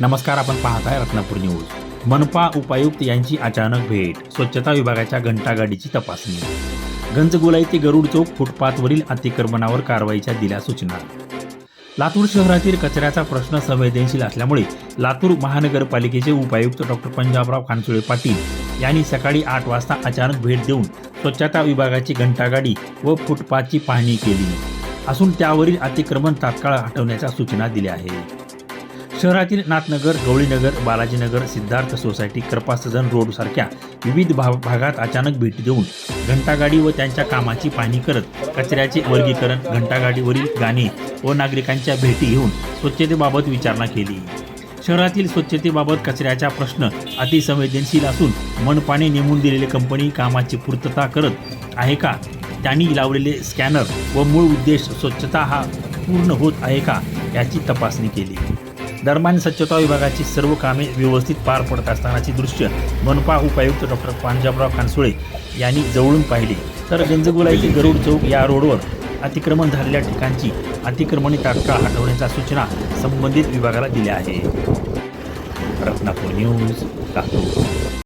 नमस्कार आपण पाहत आहे रत्नापूर न्यूज. मनपा उपायुक्त यांची अचानक भेट स्वच्छता विभागाच्या घंटागाडीची तपासणी. गंजगोलाई ते गरुड चौक फुटपाथवरील अतिक्रमणावर कारवाईच्या दिल्या सूचना. लातूर शहरातील कचऱ्याचा प्रश्न संवेदनशील असल्यामुळे लातूर महानगरपालिकेचे उपायुक्त डॉक्टर पंजाबराव खानसुळे पाटील यांनी सकाळी आठ वाजता अचानक भेट देऊन स्वच्छता विभागाची घंटागाडी व फुटपाथची पाहणी केली. असून त्यावरील अतिक्रमण तात्काळ हटवण्याच्या सूचना दिल्या आहेत. शहरातील नाथनगर गवळीनगर बालाजीनगर सिद्धार्थ सोसायटी कृपा रोडसारख्या रोड सारख्या विविध भा भागात अचानक भेटी देऊन घंटागाडी व त्यांच्या कामाची पाहणी करत कचऱ्याचे वर्गीकरण घंटागाडीवरील गाणे व नागरिकांच्या भेटी घेऊन स्वच्छतेबाबत विचारणा केली. शहरातील स्वच्छतेबाबत कचऱ्याचा प्रश्न अतिसंवेदनशील असून मनपाने नेमून दिलेली कंपनी कामाची पूर्तता करत आहे का? त्यांनी लावलेले स्कॅनर व मूळ उद्देश स्वच्छता हा पूर्ण होत आहे का? याची तपासणी केली. दरम्यान स्वच्छता विभागाची सर्व कामे व्यवस्थित पार पडत असतानाची दृश्य मनपा उपायुक्त डॉक्टर पांजाबराव खानसुळे यांनी जवळून पाहिली. तर गंजगोलाईचे गरुड चौक या रोडवर अतिक्रमण झालेल्या ठिकाणची अतिक्रमणे तात्काळ हटवण्याच्या सूचना संबंधित विभागाला दिल्या आहे रत्नापूर न्यूज लातूर.